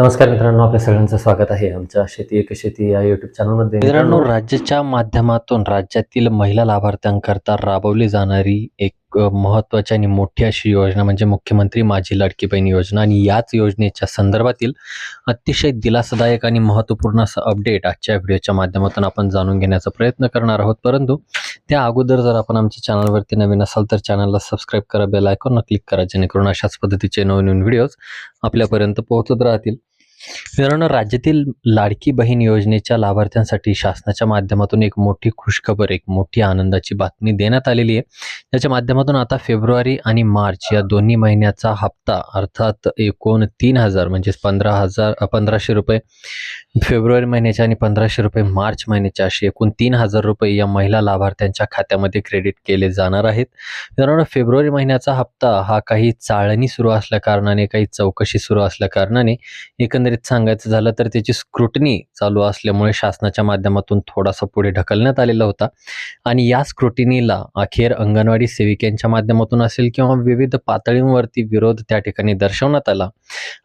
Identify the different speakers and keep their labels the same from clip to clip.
Speaker 1: नमस्कार मित्रांनो आपल्या सगळ्यांचं स्वागत आहे. आमच्या शेती एक शेती या युट्यूब चॅनलमध्ये मित्रांनो राज्याच्या माध्यमातून राज्यातील महिला लाभार्थ्यांकरता राबवली जाणारी एक महत्त्वाची आणि मोठी अशी योजना म्हणजे मुख्यमंत्री माझी लाडकी बहीण योजना. आणि याच योजनेच्या संदर्भातील अतिशय दिलासादायक आणि महत्त्वपूर्ण असं अपडेट आजच्या व्हिडिओच्या माध्यमातून आपण जाणून घेण्याचा प्रयत्न करणार आहोत. परंतु त्या अगोदर जर आपण आमच्या चॅनलवरती नवीन असाल तर चॅनलला सबस्क्राईब करा बेल आयकॉनला क्लिक करा जेणेकरून अशाच पद्धतीचे नवनवीन व्हिडिओज आपल्यापर्यंत पोहोचत राहतील. मित्रांनो राज्यातील लाडकी बहीण योजनेच्या लाभार्थ्यांसाठी शासनाच्या माध्यमातून एक मोठी खुशखबर एक मोठी आनंदाची बातमी देण्यात आलेली आहे. याच्या माध्यमातून आता फेब्रुवारी आणि मार्च या दोन्ही महिन्याचा हप्ता अर्थात एकूण तीन हजार म्हणजेच पंधरा हजार पंधराशे रुपये फेब्रुवारी महिन्याचे आणि पंधराशे रुपये मार्च महिन्याचे असे एकूण तीन हजार रुपये या महिला लाभार्थ्यांच्या खात्यामध्ये क्रेडिट केले जाणार आहेत. मित्रांनो फेब्रुवारी महिन्याचा हप्ता हा काही चाळणी सुरू असल्या कारणाने काही चौकशी सुरू असल्या कारणाने एकंदरीत सांगायचं झालं तर त्याची स्क्रुटनी चालू असल्यामुळे शासनाच्या माध्यमातून थोडासा पुढे ढकलण्यात आलेला होता. आणि या स्क्रुटिनीला अखेर अंगणवाडी सेविकांच्या माध्यमातून असेल किंवा विविध पातळींवरती विरोध त्या ठिकाणी दर्शवण्यात आला.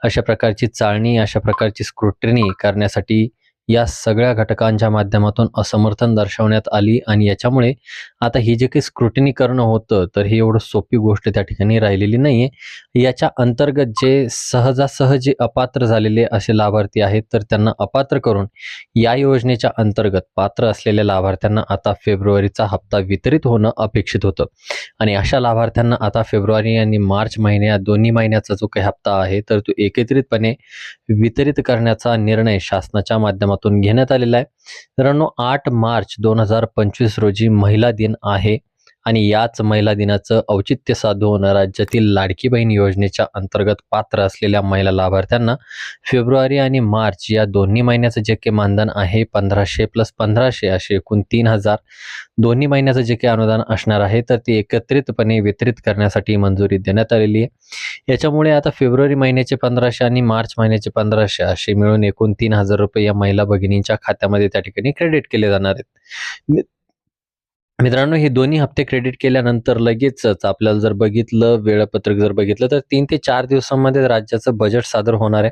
Speaker 1: अशा प्रकारची चाळणी अशा प्रकारची स्क्रुटनी करण्यासाठी या सगळ्या घटकांच्या माध्यमातून असमर्थन दर्शवण्यात आली आणि याच्यामुळे आता ही जे काही स्क्रुटिनी करणं होतं तर ही एवढं सोपी गोष्ट त्या ठिकाणी राहिलेली नाहीये. याच्या अंतर्गत जे सहजासहज अपात्र झालेले असे लाभार्थी आहेत तर त्यांना अपात्र करून या योजनेच्या अंतर्गत पात्र असलेल्या लाभार्थ्यांना आता फेब्रुवारीचा हप्ता वितरित होणं अपेक्षित होतं. आणि अशा लाभार्थ्यांना आता फेब्रुवारी आणि मार्च महिन्या दोन्ही महिन्याचा जो काही हप्ता आहे तर तो एकत्रितपणे वितरित करण्याचा निर्णय शासनाच्या माध्यमातून घेण्यात आलेला आहे. मित्रांनो आठ मार्च दोन हजार पंचवीस रोजी महिला दिन आहे. आणि याच महिला दिनाचं औचित्य साधून राज्यातील लाडकी बहीण योजनेच्या अंतर्गत पात्र असलेल्या महिला लाभार्थ्यांना फेब्रुवारी आणि मार्च या दोन्ही महिन्याचं जे काही मानधन आहे पंधराशे प्लस पंधराशे असे एकूण तीन हजार. दोन्ही महिन्याचं जे काही अनुदान असणार आहे तर ते एकत्रितपणे वितरित करण्यासाठी मंजुरी देण्यात आलेली आहे. याच्यामुळे आता फेब्रुवारी महिन्याचे पंधराशे आणि मार्च महिन्याचे पंधराशे असे मिळून एकूण तीन हजार रुपये या महिला भगिनींच्या खात्यामध्ये त्या ठिकाणी क्रेडिट केले जाणार आहेत. मित्रांनो हे दोन्ही हप्ते क्रेडिट केल्यानंतर लगेचच आपल्याला जर बघितलं वेळापत्रक जर बघितलं तर तीन ते चार दिवसांमध्ये राज्याचं बजेट सादर होणार आहे.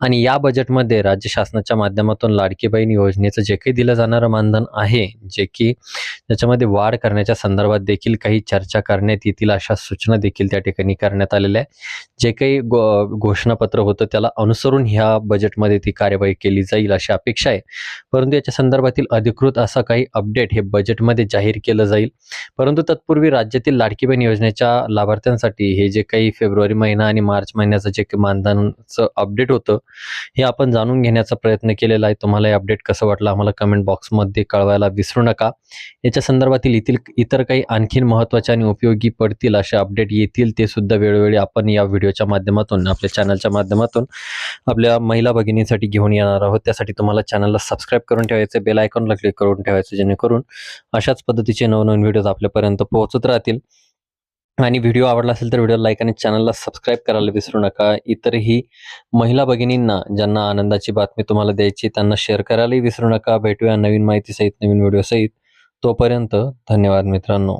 Speaker 1: आणि या बजेटमध्ये राज्य शासनाच्या माध्यमातून लाडकी बहीण योजनेचं जे काही दिलं जाणारं मानधन आहे जे की त्याच्यामध्ये वाढ करण्याच्या संदर्भात देखील काही चर्चा करण्यात येतील अशा सूचना देखील त्या ठिकाणी करण्यात आलेल्या आहे जे काही गो घोषणापत्र होतं त्याला अनुसरून ह्या बजेटमध्ये ती कार्यवाही केली जाईल अशी अपेक्षा आहे. परंतु याच्या संदर्भातील अधिकृत असा काही अपडेट हे बजेटमध्ये जाहीर केलं जाईल. परंतु तत्पूर्वी राज्यातील लाडकी बहीण योजनेच्या लाभार्थ्यांसाठी हे जे काही फेब्रुवारी महिना आणि मार्च महिन्याचं जे काही अपडेट होतं हे आपण जाणून घेण्याचा प्रयत्न केलेला आहे. तुम्हाला हे अपडेट कसं वाटलं आम्हाला कमेंट बॉक्समध्ये कळवायला विसरू नका. याच्या संदर्भातील येथील इतर काही आणखीन महत्त्वाचे आणि उपयोगी पडतील असे अपडेट येतील ते सुद्धा वेळोवेळी आपण या व्हिडिओच्या माध्यमातून आपल्या चॅनलच्या माध्यमातून आपल्या महिला भगिनींसाठी घेऊन येणार आहोत. त्यासाठी तुम्हाला चॅनलला सबस्क्राईब करून ठेवायचं बेल आयकॉनला क्लिक करून ठेवायचं जेणेकरून अशाच पद्धतीचे नवनवीन व्हिडिओज आपल्यापर्यंत पोहोचत राहतील. आणि व्हिडिओ आवडला असेल तर व्हिडिओ लाईक आणि चॅनलला सबस्क्राईब करायला विसरू नका. इतरही महिला भगिनींना ज्यांना आनंदाची बातमी तुम्हाला द्यायची त्यांना शेअर करायलाही विसरू नका. भेटूया नवीन माहितीसहित नवीन व्हिडिओ सहित. तोपर्यंत धन्यवाद मित्रांनो.